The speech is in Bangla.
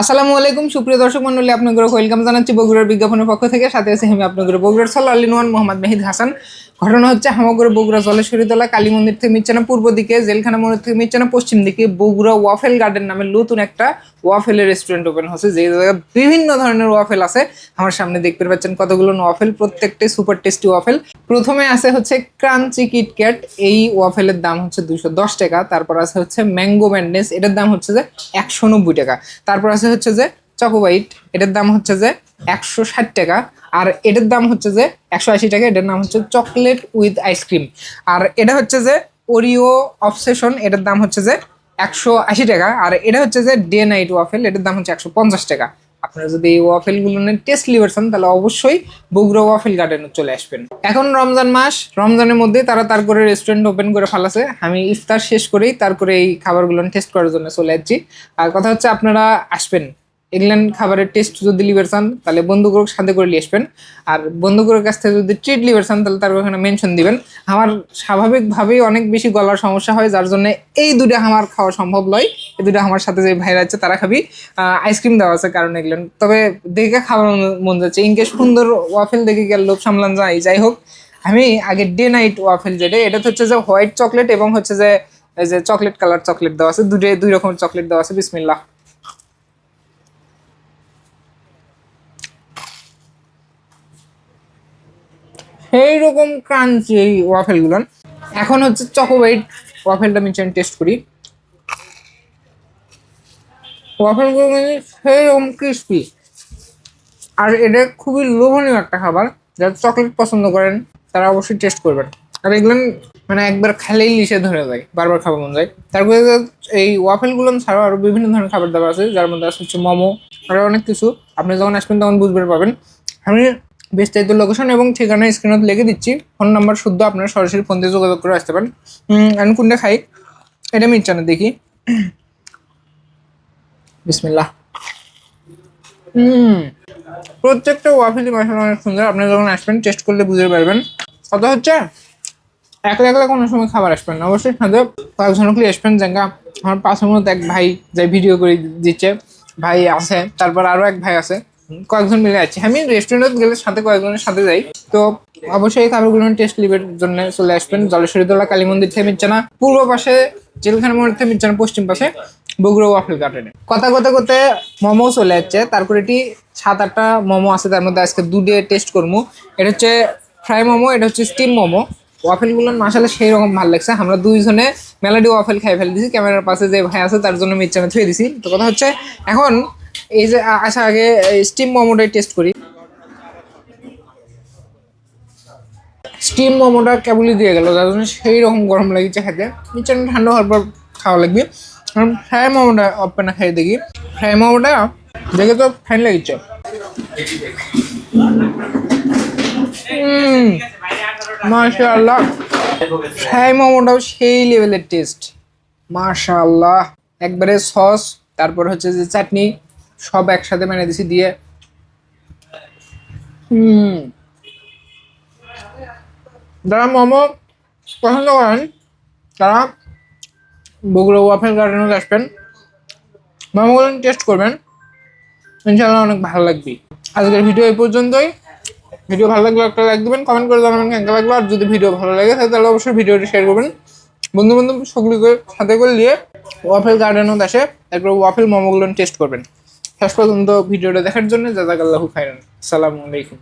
আসসালামু আলাইকুম, সুপ্রিয় দর্শক মন্ডলী আপনাদের ওয়েলকাম জানাচ্ছি বগুড়ার বিজ্ঞাপনের পক্ষ থেকে। সাথে আছে আমি আপনাদের বগুড়ার সাল আলিনওয়ান মোহাম্মদ মেহিদ হাসান। ঘটনা হচ্ছে হামাগুড়া বগুড়া জলেশ্বরীতলা কালী মন্দির থেকে মিচ্ছানা পূর্ব দিকে, জেলখানা মন্দির থেকে মিচ্ছানা পশ্চিম দিকে বগুড়া ওয়াফেল গার্ডেন নামে নতুন একটা ওয়াফেলের রেস্টুরেন্ট ওপেন হচ্ছে। যে জায়গায় বিভিন্ন ধরনের ওয়াফেল আছে, আমার সামনে দেখতে পাচ্ছেন কতগুলো ওয়াফেল, প্রত্যেকটাই সুপার টেস্টি ওয়াফেল। প্রথমে আছে হচ্ছে ক্রাঞ্চি কিটক্যাট এই ওয়াফেলের দাম হচ্ছে দুশো দশ টাকা। তারপর আছে হচ্ছে ম্যাঙ্গো ম্যান্ডেস এটার দাম হচ্ছে যে একশো নব্বই টাকা। তারপর আছে হচ্ছে যে চকোবাইট এটার দাম হচ্ছে যে একশো ষাট টাকা। আর এটার দাম হচ্ছে যে একশো আশি টাকা, এটার নাম হচ্ছে চকলেট উইথ আইসক্রিম আর এটা হচ্ছে যে ওরিও অবসেশন, এটার দাম হচ্ছে যে একশো আশি টাকা। আর এটা হচ্ছে যে ডে নাইট ওয়াফেল, এটার দাম হচ্ছে একশো পঞ্চাশ টাকা। আপনারা যদি এই ওয়াফেলগুলো নিয়ে টেস্ট লিভার চান, তাহলে অবশ্যই বগুড়া ওয়াফেল গার্ডেনে চলে আসবেন। এখন রমজান মাস, রমজানের মধ্যে তারা তার করে রেস্টুরেন্ট ওপেন করে ফেলাছে। আমি ইফতার শেষ করেই তারপরে এই খাবারগুলো টেস্ট করার জন্য চলে যাচ্ছি আর কথা হচ্ছে আপনারা আসবেন। ইংল্যান্ড খাবারের টেস্ট যদি লিভার চান, তাহলে বন্ধুগুলোর সাথে করে নিয়ে আসবেন। আর বন্ধুগুলোর কাছ থেকে যদি ট্রিট লিভার চান, তাহলে তার ওখানে মেনশন দিবেন। আমার স্বাভাবিকভাবেই অনেক বেশি গলার সমস্যা হয়, যার জন্য এই দুটো আমার খাওয়া সম্ভব নয়। এই দুটো আমার সাথে যে ভাইরা আছে, তারা খাবি। আইসক্রিম দেওয়া আছে কারণ ইংল্যান্ড তবে দেখে খাওয়ার মন যাচ্ছে। ইনকে সুন্দর ওয়াফেল দেখে গেল, লোভ সামলান যাই যাই হোক। আমি আগে ডে নাইট ওয়াফেল যেটা এটা হচ্ছে যে হোয়াইট চকলেট এবং হচ্ছে যে যে চকলেট কালার চকলেট দেওয়া আছে। দুটো দুই রকমের চকলেট দেওয়া আছে, বিসমিল্লাহ। সেই রকম ক্রাঞ্চি এই ওয়াফেলগুলো এখন হচ্ছে চকোবাইট ওয়াফেলটা মিচেন টেস্ট করি। ওয়াফেলগুলো কিন্তু সেই রকম ক্রিস্পি আর এটা খুবই লোভনীয় একটা খাবার। যারা চকলেট পছন্দ করেন, তারা অবশ্যই টেস্ট করবেন। আর এগুলো মানে একবার খেলেই লিসে ধরে যায়, বারবার খাবার মন যায়। তারপরে এই ওয়াফেলগুলো ছাড়াও আরও বিভিন্ন ধরনের খাবার দাবার আছে, যার মধ্যে আছে হচ্ছে মোমো আরও অনেক কিছু। আপনি যখন আসবেন তখন বুঝতে পারবেন আমি বিস্তারিত লোকেশন এবং ঠিকানা স্ক্রিনত লিখে দিচ্ছি। ফোন নাম্বার শুদ্ধ, আপনারা সরাসরি ফোন দিয়ে যোগাযোগ করে আসতে পারেন। আমি কোনটা খাই? এটা মিরচানা দেখি। বিসমিল্লাহ। প্রত্যেকটা ওয়াফেলি মশলা অনেক সুন্দর। আপনি যখন আসবেন টেস্ট করলে বুঝতে পারবেন। কথা হচ্ছে, একলা একলা কোনো সময় খাবার আসবেন না। অবশ্যই সাথে কয়েকজনকে আসবেন জায়গা আমার পাশের মধ্যে এক ভাই যাই ভিডিও করে দিচ্ছে। ভাই আছে, তারপর আরও এক ভাই আছে। কয়েকজন মিলে আছি। আমি রেস্টুরেন্টে গেলে সাথে কয়েকজনের সাথে যাই। তো অবশ্যই খাবারগুলো টেস্ট লিভের জন্য চলে আসবেন। জলেশ্বরীতলা কালী মন্দির থেকে মিচ্ছানা পূর্ব পাশে জেলখানা মন্দির থেকে মিচ্ছানা পশ্চিম পাশে বগুড়া ওয়াফেল গার্ডেনে কথা কথা করতে মোমো চলে যাচ্ছে তারপর এটি সাত আটটা মোমো আছে, তার মধ্যে আজকে দুধে টেস্ট করব। এটা হচ্ছে ফ্রাই মোমো, এটা হচ্ছে স্টিম মোমো। ওয়াফেলগুলো মাসালে সেই রকম ভালো লাগছে। আমরা দুইজনে মেলাডি ওয়াফেল খাই ফেলে দিছি। ক্যামেরার পাশে যে ভাই আছে, তার জন্য মিচ্ছানা থুয়ে দিছি। তো কথা হচ্ছে, এখন এই যে, আ- আসা আগে স্টিম মোমোটাই টেস্ট করি। স্টিম মোমোটা কেবলই দিয়ে গেল, যার জন্য সেই রকম গরম লাগছে খেতে। মিচ্ছানা ঠান্ডা হওয়ার পর খাওয়া লাগবে। কারণ ফ্রাই মোমোটা অপেনা খাই দেখি। ফ্রাই মোমোটা দেখে তো ফাইন লাগছে। মাশাআল্লাহ। ফ্রাই মোমোটাও সেই লেভেলের টেস্ট মাশাআল্লাহ। একবারে সস তারপর হচ্ছে যে চাটনি। সব একসাথে মেনে দিছি, দিয়ে যারা মোমো, পছন্দ করেন? তারা বগুড়া ওয়াফেল গার্ডেনে আসবেন। মোমোগুলো টেস্ট করবেন। ইনশাআল্লাহ অনেক ভালো লাগবে। আজকের ভিডিও এই পর্যন্তই। ভিডিও ভালো লাগলে একটা লাইক দিবেন কমেন্ট করে জানাবেন কেমন লাগল। আর যদি ভিডিও ভালো লাগে, তাহলে অবশ্যই ভিডিওটি শেয়ার করবেন। বন্ধু বান্ধব সকলকে সাথে করে নিয়ে ওয়াফেল গার্ডেনও আসে। তারপর ওয়াফেল মোমোগুলো টেস্ট করবেন। শেষ পর্যন্ত ভিডিওটা দেখার জন্য জাজাকাল্লাহু খাইরান আসসালামু আলাইকুম।